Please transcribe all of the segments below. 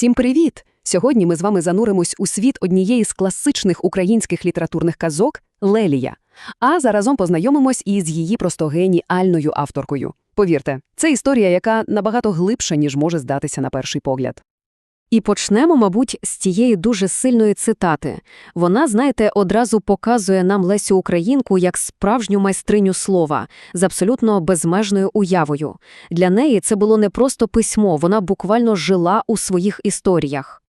Всім привіт! Сьогодні ми з вами зануримось у світ однієї з класичних українських літературних казок Лелія. А заразом познайомимось із її просто геніальною авторкою. Повірте, це історія, яка набагато глибша, ніж може здатися на перший погляд. І почнемо, мабуть, з тієї дуже сильної цитати. Вона, знаєте, одразу показує нам Лесю Українку як справжню майстриню слова з абсолютно безмежною уявою. Для неї це було не просто письмо, вона буквально жила у своїх історіях.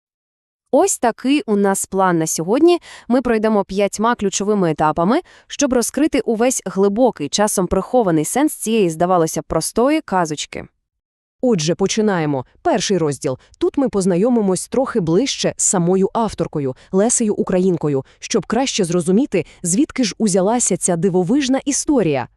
Ось такий у нас план на сьогодні. Ми пройдемо п'ятьма ключовими етапами, щоб розкрити увесь глибокий, часом прихований сенс цієї, здавалося, простої казочки. Отже, починаємо. Перший розділ. Тут ми познайомимось трохи ближче з самою авторкою, Лесею Українкою, щоб краще зрозуміти, звідки ж узялася ця дивовижна історія.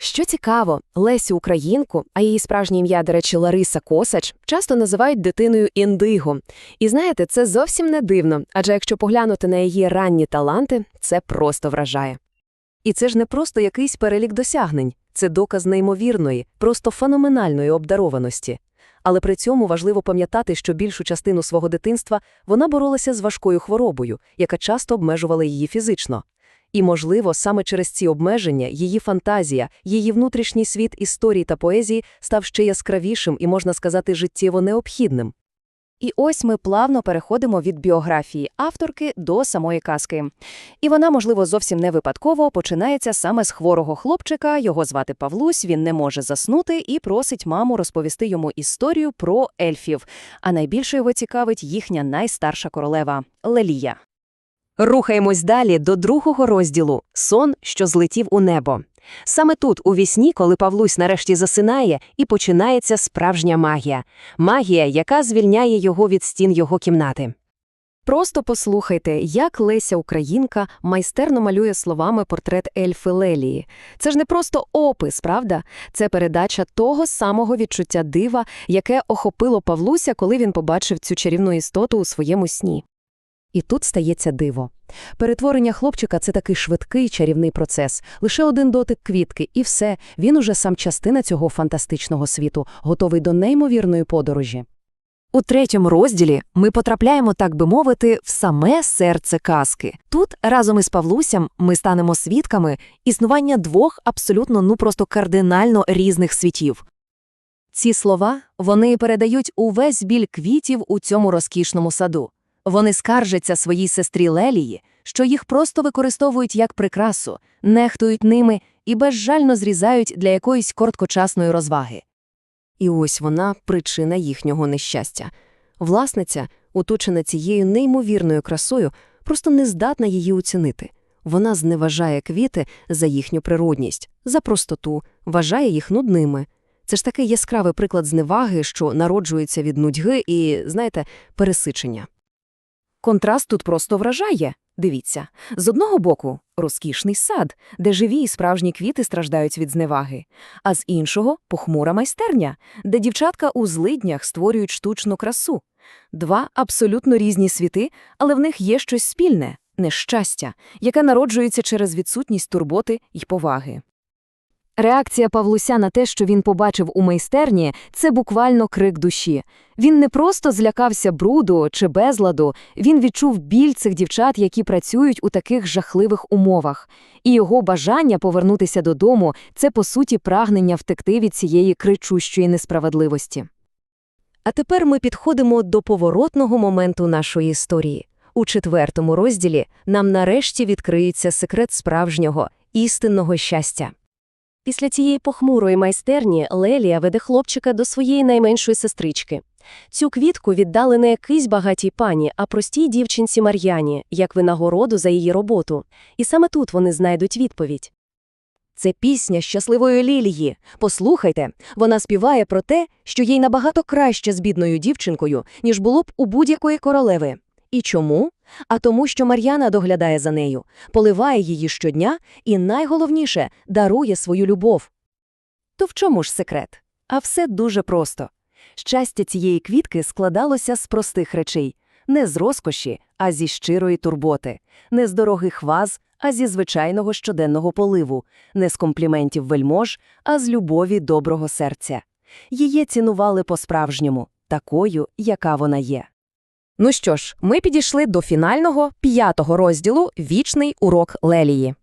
Що цікаво, Лесю Українку, а її справжнє ім'я, до речі, Лариса Косач, часто називають дитиною індиго. І знаєте, це зовсім не дивно, адже якщо поглянути на її ранні таланти, це просто вражає. І це ж не просто якийсь перелік досягнень, це доказ неймовірної, просто феноменальної обдарованості. Але при цьому важливо пам'ятати, що більшу частину свого дитинства вона боролася з важкою хворобою, яка часто обмежувала її фізично. І, можливо, саме через ці обмеження її фантазія, її внутрішній світ історії та поезії став ще яскравішим і, можна сказати, життєво необхідним. І ось ми плавно переходимо від біографії авторки до самої казки. І вона, можливо, зовсім не випадково починається саме з хворого хлопчика, його звати Павлусь, він не може заснути і просить маму розповісти йому історію про ельфів. А найбільше його цікавить їхня найстарша королева Лелія. Рухаємось далі до другого розділу сон, що злетів у небо. Саме тут, у вісні, коли Павлусь нарешті засинає, і починається справжня магія. Магія, яка звільняє його від стін його кімнати. Просто послухайте, як Леся Українка майстерно малює словами портрет ельфи Лелії. Це ж не просто опис, правда? Це передача того самого відчуття дива, яке охопило Павлуся, коли він побачив цю чарівну істоту у своєму сні. І тут стається диво. Перетворення хлопчика – це такий швидкий чарівний процес. Лише один дотик квітки, і все, він уже сам частина цього фантастичного світу, готовий до неймовірної подорожі. У третьому розділі ми потрапляємо, так би мовити, в саме серце казки. Тут разом із Павлусям ми станемо свідками існування двох абсолютно ну просто кардинально різних світів. Ці слова вони передають увесь біль квітів у цьому розкішному саду. Вони скаржаться своїй сестрі Лелії, що їх просто використовують як прикрасу, нехтують ними і безжально зрізають для якоїсь короткочасної розваги. І ось вона причина їхнього нещастя. Власниця, оточена цією неймовірною красою, просто не здатна її оцінити. Вона зневажає квіти за їхню природність, за простоту, вважає їх нудними. Це ж такий яскравий приклад зневаги, що народжується від нудьги і, знаєте, пересичення. Контраст тут просто вражає. Дивіться, з одного боку розкішний сад, де живі і справжні квіти страждають від зневаги, а з іншого похмура майстерня, де дівчатка у злиднях створюють штучну красу. Два абсолютно різні світи, але в них є щось спільне нещастя, яке народжується через відсутність турботи й поваги. Реакція Павлуся на те, що він побачив у майстерні, це буквально крик душі. Він не просто злякався бруду чи безладу, він відчув біль цих дівчат, які працюють у таких жахливих умовах. І його бажання повернутися додому це, по суті, прагнення втекти від цієї кричущої несправедливості. А тепер ми підходимо до поворотного моменту нашої історії. У четвертому розділі нам нарешті відкриється секрет справжнього, істинного щастя. Після цієї похмурої майстерні Лелія веде хлопчика до своєї найменшої сестрички. Цю квітку віддали не якийсь багатій пані, а простій дівчинці Мар'яні, як винагороду за її роботу. І саме тут вони знайдуть відповідь. Це пісня щасливої лілії. Послухайте, вона співає про те, що їй набагато краще з бідною дівчинкою, ніж було б у будь-якої королеви. І чому? А тому, що Мар'яна доглядає за нею, поливає її щодня і, найголовніше, дарує свою любов. То в чому ж секрет? А все дуже просто. Щастя цієї квітки складалося з простих речей не з розкоші, а зі щирої турботи, не з дорогих ваз, а зі звичайного щоденного поливу, не з компліментів вельмож, а з любові доброго серця. Її цінували по-справжньому, такою, яка вона є. Ну що ж, ми підійшли до фінального п'ятого розділу «Вічний урок Лелії».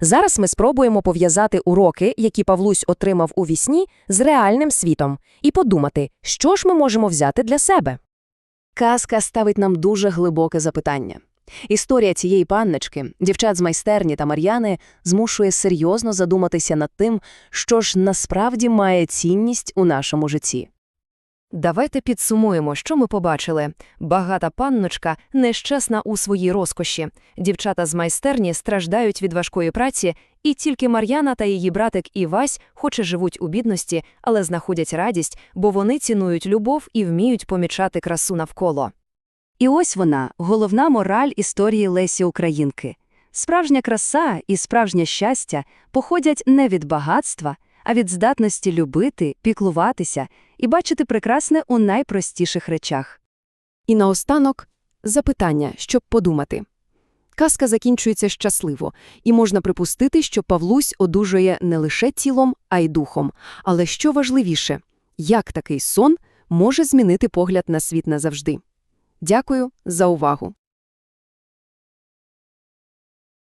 Зараз ми спробуємо пов'язати уроки, які Павлусь отримав у вісні, з реальним світом, і подумати, що ж ми можемо взяти для себе. Казка ставить нам дуже глибоке запитання. Історія цієї панночки, дівчат з майстерні та Мар'яни, змушує серйозно задуматися над тим, що ж насправді має цінність у нашому житті. Давайте підсумуємо, що ми побачили. Багата панночка нещасна у своїй розкоші. Дівчата з майстерні страждають від важкої праці, і тільки Мар'яна та її братик Івась, хоч і живуть у бідності, але знаходять радість, бо вони цінують любов і вміють помічати красу навколо. І ось вона, головна мораль історії Лесі Українки. Справжня краса і справжнє щастя походять не від багатства, а від здатності любити, піклуватися і бачити прекрасне у найпростіших речах. І наостанок запитання, щоб подумати. Казка закінчується щасливо, і можна припустити, що Павлусь одужує не лише тілом, а й духом. Але що важливіше, як такий сон може змінити погляд на світ назавжди. Дякую за увагу!